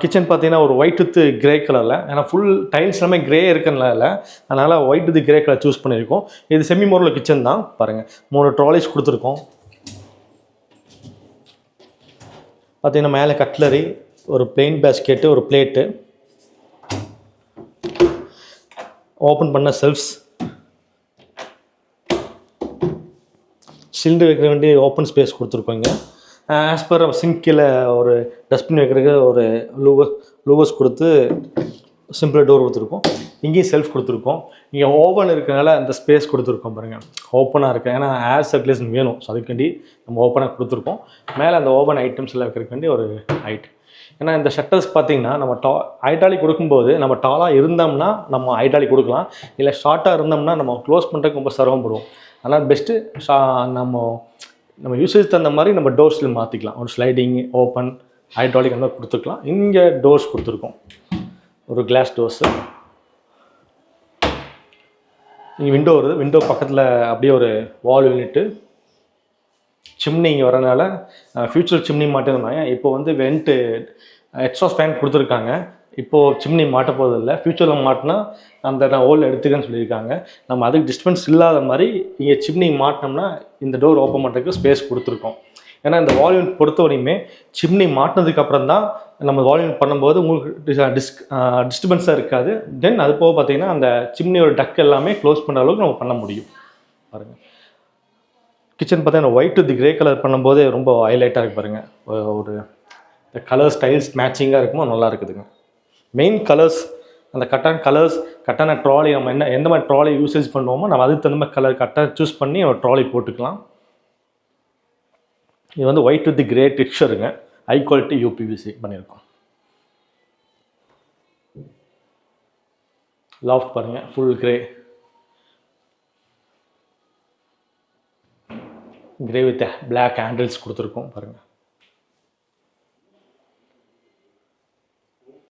Kitchen பார்த்தீங்கன்னா ஒரு white with grey கலரில் ஏன்னா ஃபுல் டைல்ஸ் எல்லாமே கிரே இருக்குன்னால அதனால் white with grey colour choose பண்ணியிருக்கோம். இது செமி மோரில் கிச்சன் தான். பாருங்கள் மூணு ட்ராலிஸ் கொடுத்துருக்கோம். பார்த்தீங்கன்னா மேலே கட்லரி ஒரு பிளெயின் பேஸ்கெட்டு ஒரு பிளேட்டு ஓப்பன் பண்ண செல்ஃப்ஸ் சிலிண்டர் வைக்கிற வேண்டிய ஓப்பன் ஸ்பேஸ் கொடுத்துருக்கோங்க ஆஸ் பர் சிங்கில் ஒரு டஸ்ட்பின் வைக்கிறதுக்கு ஒரு லூவஸ் லூவஸ் கொடுத்து சிம்பிள் டோர் கொடுத்துருக்கோம். இங்கேயும் செல்ஃப் கொடுத்துருக்கோம். இங்கே ஓப்பன் இருக்கனால அந்த ஸ்பேஸ் கொடுத்துருக்கோம் பாருங்கள் ஓப்பனாக இருக்குது ஏன்னா ஏர் சர்க்குலேஷன் வேணும். ஸோ அதுக்காண்டி நம்ம ஓப்பனாக கொடுத்துருக்கோம். மேலே அந்த ஓப்பன் ஐட்டம்ஸ் எல்லாம் வைக்கிறதுக்காண்டி ஒரு ஹைட் ஏன்னா இந்த ஷட்டர்ஸ் பார்த்தீங்கன்னா நம்ம டா ஐட்டாலி கொடுக்கும்போது நம்ம டாலாக இருந்தோம்னா நம்ம ஐட்டாலி கொடுக்கலாம். இல்லை ஷார்ட்டாக இருந்தோம்னா நம்ம க்ளோஸ் பண்ணுறதுக்கு ரொம்ப சிரமப்படுவோம். அதனால் பெஸ்ட்டு ஷா நம்ம நம்ம யூசேஜ் தகுந்த மாதிரி நம்ம டோர்ஸில் மாற்றிக்கலாம் ஒரு ஸ்லைடிங் ஓப்பன் ஹைட்ராலிக் அந்த மாதிரி கொடுத்துக்கலாம். இங்கே டோர்ஸ் கொடுத்துருக்கோம். ஒரு கிளாஸ் டோர்ஸு இங்கே விண்டோ வருது. விண்டோ பக்கத்தில் அப்படியே ஒரு வால் யூனிட்டு சிம்னி இங்கே வரனால ஃப்யூச்சர் சிம்னி மாட்டிருந்தாங்க இப்போ வந்து வெண்ட்டு எக்ஸ்ட்ரா ஃபேன் கொடுத்துருக்காங்க. இப்போது சிம்னி மாட்ட போதில்லை ஃப்யூச்சரில் மாட்டினா அந்த நான் ஹோல் எடுத்துக்கன்னு சொல்லியிருக்காங்க. நம்ம அதுக்கு டிஸ்டன்ஸ் இல்லாத மாதிரி இங்கே சிம்னி மாட்டினோம்னா இந்த டோர் ஓப்பன் பண்ணுறதுக்கு ஸ்பேஸ் கொடுத்துருக்கோம். ஏன்னா இந்த வால்யூம் பொறுத்த வரையுமே சிம்னி மாட்டினதுக்கு அப்புறம் தான் நம்ம வால்யூம் பண்ணும்போது உங்களுக்கு டிஸ் டிஸ்டர்பன்ஸாக இருக்காது. தென் அது போக பார்த்தீங்கன்னா அந்த சிம்னியோட டக் எல்லாமே க்ளோஸ் பண்ணுற அளவுக்கு நம்ம பண்ண முடியும். பாருங்கள் கிச்சன் பார்த்தீங்கன்னா ஒயிட் தி கிரே கலர் பண்ணும்போதே ரொம்ப ஹைலைட்டாக இருக்கு பாருங்கள் ஒரு இந்த கலர் ஸ்டைல்ஸ் மேட்சிங்காக இருக்குமோ நல்லா இருக்குதுங்க. மெயின் கலர்ஸ் அந்த கட்டான கலர்ஸ் கட்டான ட்ராலி நம்ம என்ன எந்த மாதிரி ட்ராலி யூசேஜ் பண்ணுவோமோ நம்ம அதுக்கு தகுந்த மாதிரி கலர் கரெக்டாக சூஸ் பண்ணி ஒரு ட்ராலி போட்டுக்கலாம். இது வந்து ஒயிட் வித் கிரே டெக்ஸ்டருங்க ஹை குவாலிட்டி யூபிவிசி பண்ணியிருக்கோம். லாஃப்ட் பாருங்கள் full grey grey with black handles கொடுத்துருக்கோம் பாருங்கள்